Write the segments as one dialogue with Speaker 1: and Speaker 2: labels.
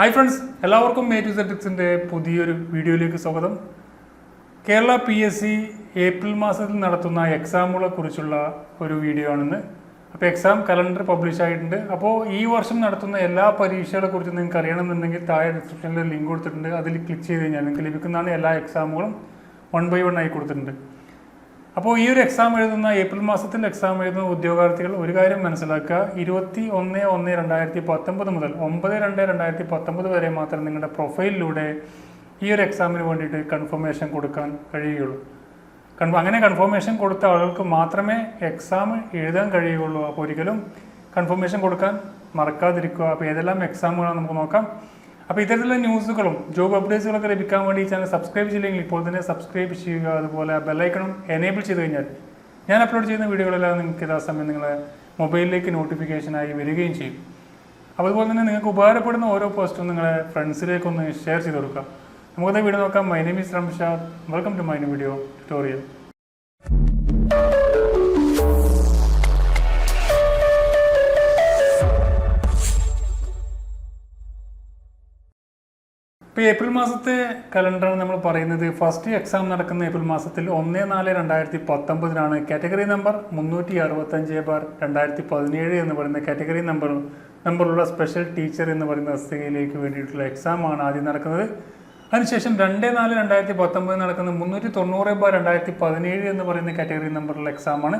Speaker 1: Hi friends എല്ലാവർക്കും മേ ടു സെറ്റിക്സിന്റെ പുതിയൊരു വീഡിയോയിലേക്ക് സ്വാഗതം. Kerala P S C April മാസത്തിൽ നടത്തുന്ന എക്സാമുകളെ കുറിച്ചുള്ള ഒരു വീഡിയോ ആണെന്ന്. അപ്പോൾ എക്സാം കലണ്ടർ പബ്ലിഷ് ആയിട്ടുണ്ട്. അപ്പോൾ ഈ വർഷം നടത്തുന്ന എല്ലാ പരീക്ഷകളെ കുറിച്ച് നിങ്ങൾക്ക് അറിയണമെന്നുണ്ടെങ്കിൽ താഴെ ഡിസ്ക്രിപ്ഷനിൽ ലിങ്ക് കൊടുത്തിട്ടുണ്ട്. അതിൽ ക്ലിക്ക് ചെയ്ത് കഴിഞ്ഞാൽ നിങ്ങൾക്ക് ലഭിക്കുന്നതാണ് എല്ലാ എക്സാമുകളും വൺ ബൈ വൺ ആയി കൊടുത്തിട്ടുണ്ട്. അപ്പോൾ ഈ ഒരു എക്സാം എഴുതുന്ന ഏപ്രിൽ മാസത്തിൽ എക്സാം എഴുതുന്ന ഉദ്യോഗാർത്ഥികൾ ഒരു കാര്യം മനസ്സിലാക്കുക. ഇരുപത്തി ഒന്ന് ഒന്ന് രണ്ടായിരത്തി പത്തൊമ്പത് മുതൽ ഒമ്പത് രണ്ട് രണ്ടായിരത്തി പത്തൊമ്പത് വരെ മാത്രം നിങ്ങളുടെ പ്രൊഫൈലിലൂടെ ഈ ഒരു എക്സാമിന് വേണ്ടിയിട്ട് കൺഫർമേഷൻ കൊടുക്കാൻ കഴിയുകയുള്ളൂ. കൺഫ അങ്ങനെ കൺഫർമേഷൻ കൊടുത്ത ആളുകൾക്ക് മാത്രമേ എക്സാം എഴുതാൻ കഴിയുകയുള്ളൂ. അപ്പോൾ ഒരിക്കലും കൺഫർമേഷൻ കൊടുക്കാൻ മറക്കാതിരിക്കുക. അപ്പോൾ ഏതെല്ലാം എക്സാമുകളാണ് നമുക്ക് നോക്കാം. അപ്പോൾ ഇത്തരത്തിലുള്ള ന്യൂസുകളും ജോബ് അപ്ഡേറ്റ്സുകളൊക്കെ ലഭിക്കാൻ വേണ്ടി ചാനൽ സബ്സ്ക്രൈബ് ചെയ്തില്ലെങ്കിൽ ഇപ്പോൾ തന്നെ സബ്സ്ക്രൈബ് ചെയ്യുക അതുപോലെ ബെല്ലൈക്കണം എനേബിൾ ചെയ്ത് കഴിഞ്ഞാൽ ഞാൻ അപ്ലോഡ് ചെയ്യുന്ന വീഡിയോകളെല്ലാം നിങ്ങൾക്ക് യഥാസമയം നിങ്ങളെ മൊബൈലിലേക്ക് നോട്ടിഫിക്കേഷനായി വരികയും ചെയ്യും. അതുപോലെ തന്നെ നിങ്ങൾക്ക് ഉപകാരപ്പെടുന്ന ഓരോ പോസ്റ്റും നിങ്ങളെ ഫ്രണ്ട്സിലേക്കൊന്ന് ഷെയർ ചെയ്ത് കൊടുക്കുക. നമുക്കത് വീഡിയോ നോക്കാം. My name is Ramshad welcome to my video tutorial ഇപ്പോൾ ഏപ്രിൽ മാസത്തെ കലണ്ടറാണ് നമ്മൾ പറയുന്നത്. ഫസ്റ്റ് എക്സാം നടക്കുന്ന ഏപ്രിൽ മാസത്തിൽ ഒന്ന് നാല് രണ്ടായിരത്തി പത്തൊമ്പതിനാണ് കാറ്റഗറി നമ്പർ മുന്നൂറ്റി അറുപത്തഞ്ച് ബാർ രണ്ടായിരത്തി പതിനേഴ് എന്ന് പറയുന്ന കാറ്റഗറി നമ്പർ നമ്പറുള്ള സ്പെഷ്യൽ ടീച്ചർ എന്ന് പറയുന്ന തസ്തികയിലേക്ക് വേണ്ടിയിട്ടുള്ള എക്സാമാണ് ആദ്യം നടക്കുന്നത്. അതിനുശേഷം രണ്ട് നാല് രണ്ടായിരത്തി പത്തൊമ്പതിൽ നടക്കുന്ന മുന്നൂറ്റി തൊണ്ണൂറ് ബാർ രണ്ടായിരത്തി പതിനേഴ് എന്ന് പറയുന്ന കാറ്റഗറി നമ്പറുള്ള എക്സാമാണ്.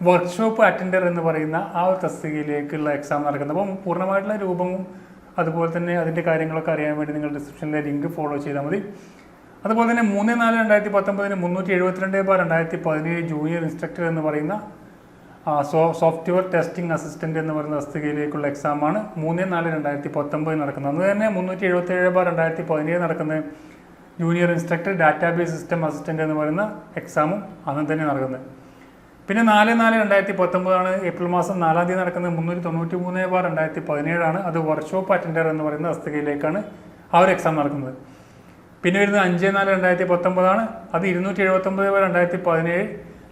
Speaker 1: വർക്ക്ഷോപ്പ് അറ്റൻഡർ എന്ന് പറയുന്ന ആ ഒരു തസ്തികയിലേക്കുള്ള എക്സാം നടക്കുന്നത്. അപ്പം പൂർണമായിട്ടുള്ള രൂപവും അതുപോലെ തന്നെ അതിന്റെ കാര്യങ്ങളൊക്കെ അറിയാൻ വേണ്ടി നിങ്ങൾ ഡിസ്ക്രിപ്ഷനിലെ ലിങ്ക് ഫോളോ ചെയ്താൽ മതി. അതുപോലെ തന്നെ മൂന്ന് നാല് രണ്ടായിരത്തി പത്തൊമ്പതിന് മുന്നൂറ്റി എഴുപത്തിരണ്ട് ബാർ രണ്ടായിരത്തി പതിനേഴ് ജൂനിയർ ഇൻസ്ട്രക്ടർ എന്ന് പറയുന്ന സോ സോഫ്റ്റ്വെയർ ടെസ്റ്റിംഗ് അസിസ്റ്റന്റ് എന്ന് പറയുന്ന തസ്തികയിലേക്കുള്ള എക്സാമാണ് മൂന്ന് നാല് രണ്ടായിരത്തി പത്തൊമ്പതിൽ നടക്കുന്നത്. അന്ന് തന്നെ മുന്നൂറ്റി എഴുപത്തി ഏഴ് ബാർ രണ്ടായിരത്തി പതിനേഴ് നടക്കുന്ന junior instructor database system assistant എന്ന് പറയുന്ന എക്സാമും അന്ന് തന്നെ നടക്കുന്നത്. പിന്നെ നാല് നാല് രണ്ടായിരത്തി പത്തൊമ്പതാണ് ഏപ്രിൽ മാസം നാലാം തീയതി നടക്കുന്ന മുന്നൂറ്റി തൊണ്ണൂറ്റി മൂന്ന് ബാർ രണ്ടായിരത്തി പതിനേഴാണ്. അത് വർക്ക്ഷോപ്പ് അറ്റൻഡർ എന്ന് പറയുന്ന തസ്തികയിലേക്കാണ് ആ ഒരു എക്സാം നടക്കുന്നത്. പിന്നെ വരുന്നത് അഞ്ച് നാല് രണ്ടായിരത്തി പത്തൊമ്പതാണ്. അത് ഇരുന്നൂറ്റി എഴുപത്തൊമ്പത് ബാർ രണ്ടായിരത്തി പതിനേഴ്.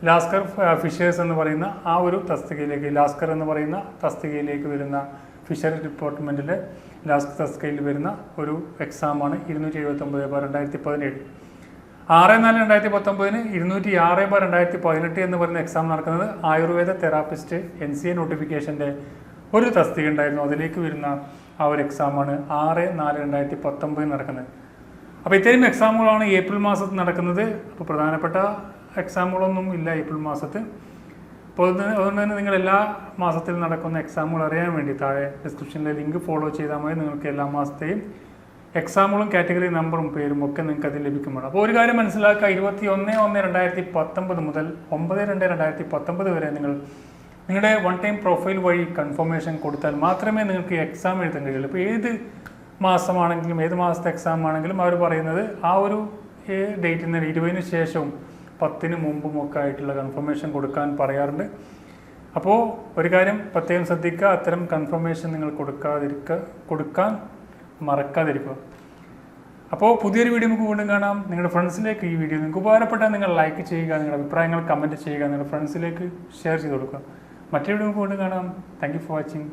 Speaker 1: ലാസ്കർ ഫിഷേഴ്സ് എന്ന് പറയുന്ന ആ ഒരു തസ്തികയിലേക്ക് ലാസ്കർ എന്ന് പറയുന്ന തസ്തികയിലേക്ക് വരുന്ന ഫിഷറി ഡിപ്പാർട്ട്മെന്റിലെ ലാസ്കർ തസ്തികയിൽ വരുന്ന ഒരു എക്സാമാണ് ഇരുന്നൂറ്റി എഴുപത്തൊമ്പത് ബാർ രണ്ടായിരത്തി പതിനേഴ്. ആറ് നാല് രണ്ടായിരത്തി പത്തൊമ്പതിന് ഇരുന്നൂറ്റി ആറ് ബാർ രണ്ടായിരത്തി പതിനെട്ട് എന്ന് പറയുന്ന എക്സാം നടക്കുന്നത് ayurveda therapist N C A നോട്ടിഫിക്കേഷന്റെ ഒരു തസ്തിക ഉണ്ടായിരുന്നു അതിലേക്ക് വരുന്ന ആ ഒരു എക്സാമാണ് ആറ് നാല് രണ്ടായിരത്തി പത്തൊമ്പതിൽ നടക്കുന്നത്. അപ്പോൾ ഇത്രയും എക്സാമുകളാണ് ഏപ്രിൽ മാസത്ത് നടക്കുന്നത്. അപ്പോൾ പ്രധാനപ്പെട്ട എക്സാമുകളൊന്നും ഇല്ല ഏപ്രിൽ മാസത്ത് അപ്പോൾ അത് അതുകൊണ്ട് തന്നെ നിങ്ങൾ എല്ലാ മാസത്തിൽ നടക്കുന്ന എക്സാമുകൾ അറിയാൻ വേണ്ടി താഴെ ഡിസ്ക്രിപ്ഷനിലെ ലിങ്ക് ഫോളോ ചെയ്താൽ മതി. നിങ്ങൾക്ക് എല്ലാ മാസത്തെയും എക്സാമുകളും കാറ്റഗറി നമ്പറും പേരും ഒക്കെ നിങ്ങൾക്ക് അതിൽ ലഭിക്കുമ്പോൾ അപ്പോൾ ഒരു കാര്യം മനസ്സിലാക്കുക. ഇരുപത്തി ഒന്ന് ഒന്ന് രണ്ടായിരത്തി പത്തൊമ്പത് മുതൽ ഒമ്പത് രണ്ട് രണ്ടായിരത്തി പത്തൊമ്പത് വരെ നിങ്ങൾ നിങ്ങളുടെ വൺ ടൈം പ്രൊഫൈൽ വഴി കൺഫർമേഷൻ കൊടുത്താൽ മാത്രമേ നിങ്ങൾക്ക് എക്സാം എഴുതാൻ കഴിയുള്ളൂ. ഇപ്പോൾ ഏത് മാസമാണെങ്കിലും ഏത് മാസത്തെ എക്സാം ആണെങ്കിലും അവർ പറയുന്നത് ആ ഒരു ഡേറ്റിന് ഇരുപതിന് ശേഷവും പത്തിന് മുമ്പും ഒക്കെ ആയിട്ടുള്ള കൺഫർമേഷൻ കൊടുക്കാൻ പറയാറുണ്ട്. അപ്പോൾ ഒരു കാര്യം പ്രത്യേകം ശ്രദ്ധിക്കുക. അത്തരം കൺഫർമേഷൻ നിങ്ങൾ കൊടുക്കാതിരിക്കുക കൊടുക്കാൻ മറക്കാതിരിക്കുക. അപ്പോൾ പുതിയൊരു വീഡിയോ നമുക്ക് വീണ്ടും കാണാം. നിങ്ങളുടെ ഫ്രണ്ട്സിലേക്ക് ഈ വീഡിയോ നിങ്ങൾക്ക് ഉപകാരപ്പെട്ടാൽ നിങ്ങൾ ലൈക്ക് ചെയ്യുക നിങ്ങളുടെ അഭിപ്രായങ്ങൾ കമന്റ് ചെയ്യുക നിങ്ങളുടെ ഫ്രണ്ട്സിലേക്ക് ഷെയർ ചെയ്ത് കൊടുക്കുക. മറ്റൊരു വീഡിയോ നമുക്ക് വീണ്ടും കാണാം. Thank for watching